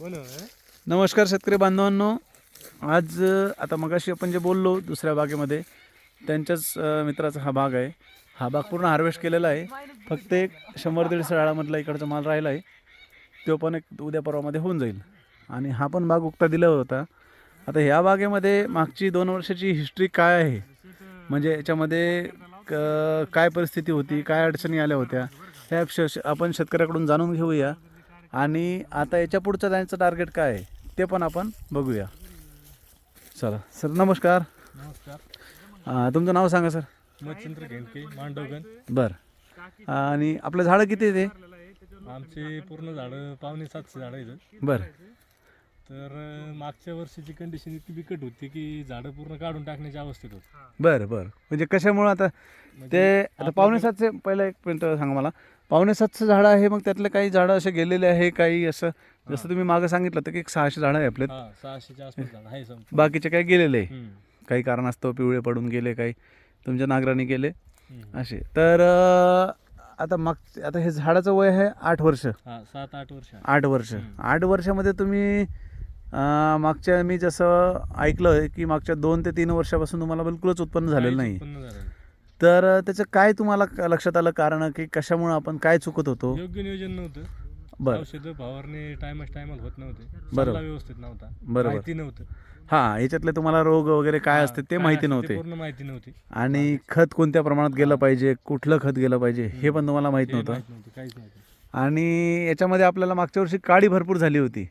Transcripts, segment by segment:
नमस्कार शेतकरी बांधवांनो. आज आता मगाशी आपण जे बोललो दुसऱ्या बागेमध्ये त्यांच्याच मित्राचा हा बाग आहे. हा बाग पूर्ण हार्वेस्ट केलेला आहे. फक्त एक शंभर दीडशे राळामधला इकडचा माल राहिला आहे. तो पण एक उद्या परवामध्ये होऊन जाईल. आणि हा पण बाग उगता दिला होता. आता ह्या बागेमध्ये मागची दोन वर्षाची हिस्ट्री काय आहे? म्हणजे याच्यामध्ये क काय परिस्थिती होती काय अडचणी आल्या होत्या? ह्या श आपण शेतकऱ्याकडून जाणून घेऊया. आणि आता याच्या पुढचं जायचं टार्गेट काय आहे ते पण आपण बघूया. चला सर नमस्कार. नमस्कार. तुमचं नाव सांगा सर. मच्छिंद्र घेणके मांडवगण. बरं. आणि आपलं झाडं किती आहे ते? आमचे पूर्ण झाडं पावणे सातशे झाडं आहेत. बरं. तर मागच्या वर्षीची कंडिशन इतकी बिकट होती की झाडं पूर्ण काढून टाकण्याच्या अवस्थेत होती. बरं बरं. म्हणजे कशामुळं आता ते आता पावणे सातशे पहिलं एक मिनट सांगा मला. पावणे सातशे झाडं आहे मग त्यातले काही झाडं असे गेलेले आहे काही असं? जसं तुम्ही मागं सांगितलं होतं की एक सहाशे झाडं आहे आपले हा सहाशेच्या आसपास झाड आहे. बाकीचे काही गेलेले आहे. हम्म, काही कारणास्तव पिवळे पडून गेले काही तुमच्या नागराने गेले हम्म. असे. तर अं, आता माग आता हे झाडाचं वय आहे आठ वर्ष. हा सात आठ वर्ष आठ वर्ष. आठ वर्षामध्ये तुम्ही मागच्या मी जसं ऐकलं की मागच्या दोन ते तीन वर्षापासून तुम्हाला बिलकुलच उत्पन्न झालेलं नाही. तर त्याचं काय तुम्हाला लक्षात आलं कारण की कशामुळे आपण काय चुकत होतो? योग्य नियोजन नव्हतं. बरं. औषधं फवारणी टायमाच टायमाला होत नव्हते. बरोबर. व्यवस्थित नव्हता. बरोबर. माहिती नव्हतं. हां याच्यातले तुम्हाला रोग वगैरे काय असते ते माहिती नव्हते. पूर्ण माहिती नव्हती. आणि खत कोणत्या प्रमाणात गेलं पाहिजे कुठलं खत गेलं पाहिजे हे पण तुम्हाला माहीत नव्हतं. माहीत नव्हतं काहीच नव्हतं. आणि याच्यामध्ये आपल्याला मागच्या वर्षी काळी भरपूर झाली होती.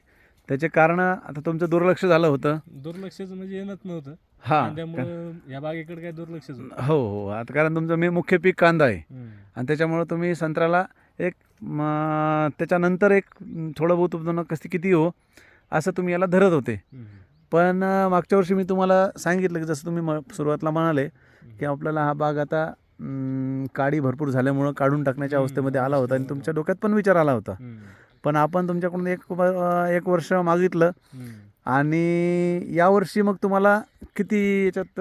त्याचे कारण आता तुमचं दुर्लक्ष झालं होतं. दुर्लक्षाचं म्हणजे येणच नव्हतं. हां. त्यामुळं या बागेकडे काय दुर्लक्षच होतं. हो हो. आता कारण तुमचं मी मुख्य पीक कांदा आहे. आणि त्याच्यामुळं तुम्ही संत्र्याला एक त्याच्यानंतर एक थोडं बहुत उत्पन्न कसं किती हो असं तुम्ही याला धरत होते. पण मागच्या वर्षी मी तुम्हाला सांगितलं की जसं तुम्ही सुरुवातीला म्हणाले की आपल्याला हा बाग आता काडी भरपूर झाल्यामुळं काढून टाकण्याच्या अवस्थेमध्ये आला होता आणि तुमच्या डोक्यात पण विचार आला होता. पण आपण तुमच्याकडून एक एक वर्ष मागितलं. आणि यावर्षी मग तुम्हाला किती याच्यात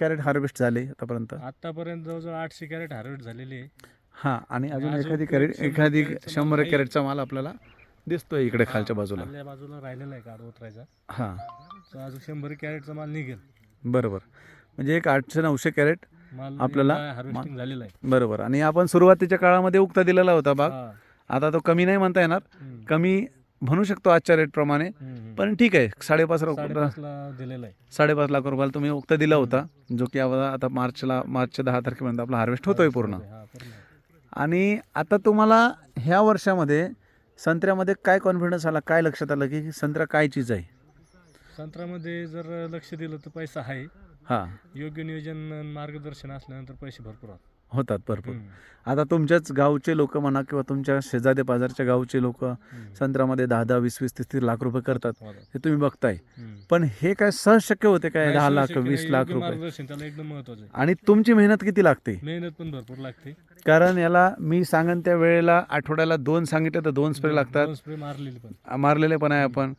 कॅरेट हार्वेस्ट झाले आतापर्यंत? आतापर्यंत जवळजवळ आठशे कॅरेट हार्वेस्ट झालेले आहे. हां आणि अजून एखादी कॅरेट एखादी शंभर. कॅरेटचा माल आपल्याला दिसतोय इकडे खालच्या बाजूला. बाजूला राहिलेला आहे काढ उतरायचा हां. अजून शंभर कॅरेटचा माल निघेल. बरोबर. म्हणजे एक आठशे नऊशे कॅरेट आपल्याला हार्वेस्टिंग झालेला आहे. बरोबर. आणि आपण सुरुवातीच्या काळामध्ये उक्ता दिलेला होता बाग. आता तो कमी नाही म्हणता येणार. कमी म्हणू शकतो आजच्या रेटप्रमाणे हम्म. पण ठीक आहे साडेपाच लाख दिलेला आहे. साडेपाच लाख रुपयाला तुम्ही उक्ता दिला होता जो की आता आता मार्चला मार्चच्या दहा तारखेपर्यंत आपला हार्वेस्ट होतोय पूर्ण. आणि आता तुम्हाला ह्या वर्षामध्ये संत्र्यामध्ये काय कॉन्फिडन्स आला काय लक्षात आलं की संत्रा काय चीज आहे? संत्र्यामध्ये जर लक्ष दिलं तर पैसा आहे. हां. योग्य नियोजन मार्गदर्शन असल्यानंतर पैसे भरपूर होतात. भरपूर. आता तुमच्याच गावचे लोक म्हणा किंवा तुमच्या शेजारी पाजारच्या गावचे लोक. संत्र्यामध्ये दहा दहा वीस वीस तीस तीस लाख रुपये करतात होतात. हे तुम्ही बघताय. पण हे काय सहज शक्य होते काय दहा लाख वीस. लाख रुपये आणि तुमची मेहनत किती लागते मेहनत पण भरपूर लागते कारण याला मी सांगन त्या वेळेला आठवड्याला दोन सांगितलं तर दोन स्प्रे लागतात मारलेले पण मारलेले पण आहे आपण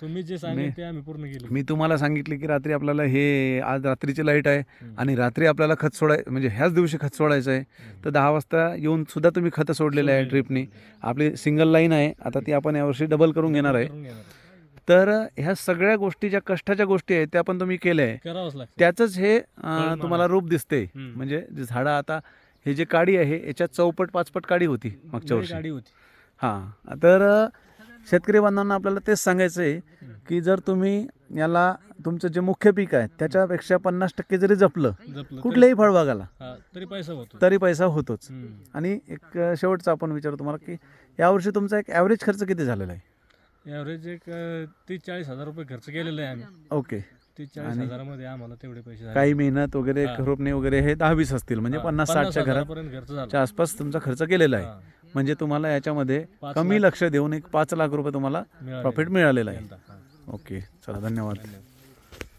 मी तुम्हाला सांगितले की रात्री आपल्याला हे आज रात्रीची लाइट आहे. आणि रात्री आपल्याला खत सोडाय म्हणजे ह्याच दिवशी खत सोडायचं आहे तर दहा वाजता येऊन सुद्धा तुम्ही खतं सोडलेलं आहे ट्रिपनी आपली सिंगल लाईन आहे. आता ती आपण यावर्षी डबल करून घेणार आहे. तर ह्या सगळ्या गोष्टी ज्या कष्टाच्या गोष्टी आहेत त्या पण तुम्ही केल्या आहे त्याचंच हे तुम्हाला रूप दिसते. म्हणजे झाडं आता हे जे काडी आहे याच्यात चौपट पाचपट काडी होती मागच्या वर्षी. हां. तर शेतकरी बांधवांना आपल्याला तेच सांगायचं आहे की जर तुम्ही याला तुमचं जे मुख्य पीक आहे त्याच्यापेक्षा पन्नास टक्के जरी जपलं कुठल्याही फळबागाला तरी- तरी पैसा होतो तरी पैसा होतोच. आणि एक शेवटचा आपण विचारू तुम्हाला की यावर्षी तुमचा एक ॲव्हरेज खर्च किती झालेला आहे? ॲव्हरेज एक तीस चाळीस हजार रुपये खर्च केलेला आहे आम्ही. ओके. तीस चाळीस हजारामध्ये आम्हाला तेवढे पैसे झाले. काही मेहनत वगैरे. रोपणे वगैरे हे दहा वीस असतील म्हणजे पन्नास साठच्या घराच्या आसपास तुमचा खर्च केलेला आहे. म्हणजे तुम्हाला याच्यामध्ये कमी लक्ष देऊन एक पाच लाख रुपये तुम्हाला. प्रॉफिट मिळालेलं आहे. ओके चला धन्यवाद.